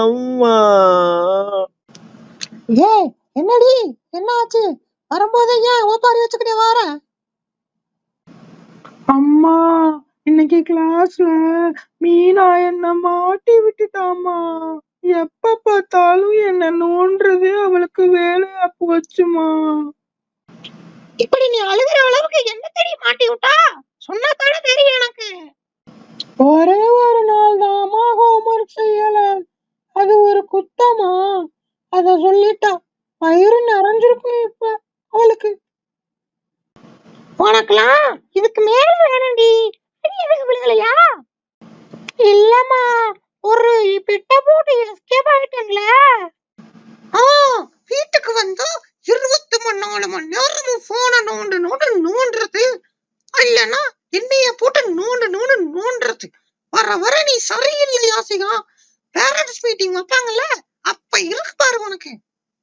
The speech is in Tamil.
அம்மா. ஏய் என்னடி? என்ன ஆச்சு? வரும்போது ஏன் ஓப்பாரி வச்சுக்கிட்டே வர? அம்மா இன்னைக்கு கிளாஸ்ல மீனா என்ன மாட்டி விட்டுட்டாம்மா. எப்ப பார்த்தாலும் என்ன நோண்டுறதே அவளுக்கு வேலையா போச்சுமா இப்படி நீ அழுகிற அளவுக்கு என்ன தெரிய மாட்டி விட்டா? ஒரே ஒரு நாள் தாமா ஹோம்ஒர்க் செய்யல அது ஒரு குத்தமா? அத சொல்லிட்டா வயிறு நிறைஞ்சிருக்கும் இப்ப அவளுக்கு. உனக்குலாம் இதுக்கு மேல வேணும்டி. அடி எனக்கு விழுகலையா இல்லம்மா ஒரு பிட்ட போட்டு எஸ்கேப் ஆயிட்டேன்ல. ஆ வீட்டுக்கு வந்து இருபத்தி மூணு நாலு மணி நேரமும் போனை நோண்டு நோண்டு நோண்டுறது இல்லைன்னா என்னைய போட்டு நோண்டு நோண்டு நோண்டுறது வர வர நீ சரியில்லை யாசிகா பேரண்ட்ஸ் மீட்டிங் வைப்பாங்கல்ல? அப்ப